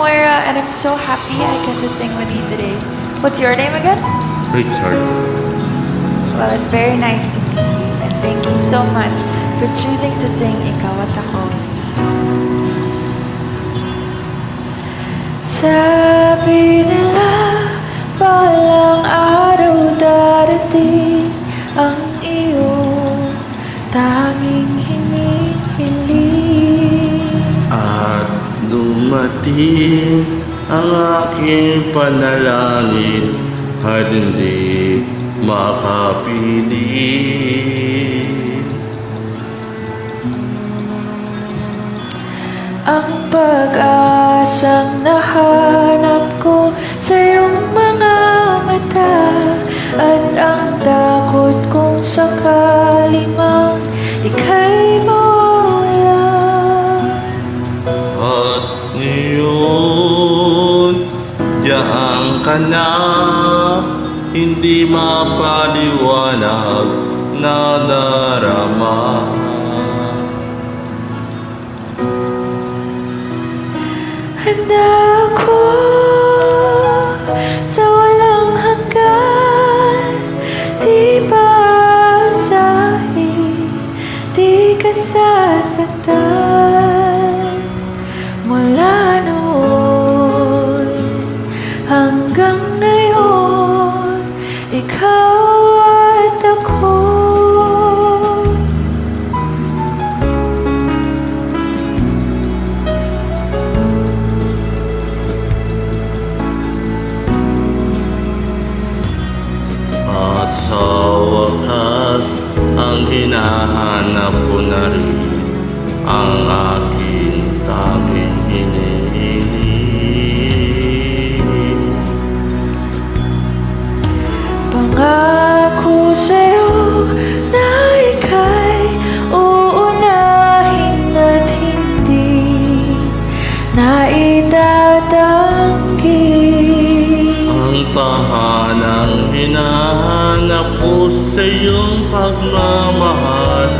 Moira, and I'm so happy I get to sing with you today. What's your name again? Richard. Well, it's very nice to meet you, and thank you so much for choosing to sing Ikaw at Ako with me. Sabi nila, balang araw darating ang iyong tanging hinihiling. At dumating ang aking panalangin at hindi makapili. Ang pag-asang nahanap ko sa iyong mga mata At ang takot kong sakali diyan ka na, hindi mapaliwanag na darama. Handa ako sa walang hanggan. Di basahin, di ka sasaktan hanggang ngayon Ikaw at ako. At sa wakas, ang hinahanap ko na rin ang aking ko sa iyong pagmamahal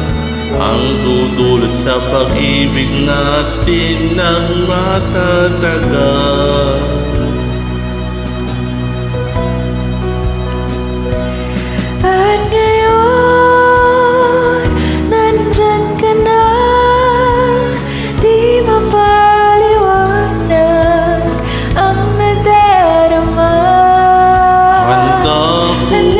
Ang dudulot sa pag-ibig natin ng matatagal. At ngayon, nandyan ka na Di mapaliwanag ang nadarama. Handa ko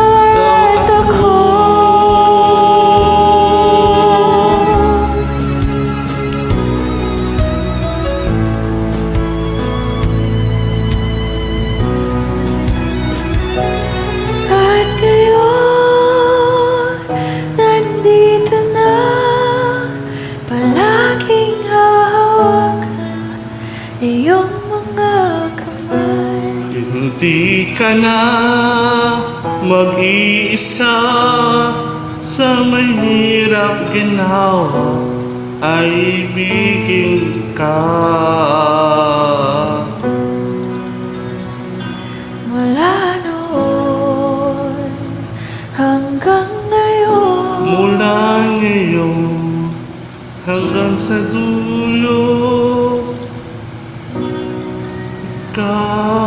mga kamay. Hindi ka na mag-iisa sa may hirap ginawa ay ibigin ka. Mula noon hanggang ngayon. Mula ngayon hanggang sa dulo, God.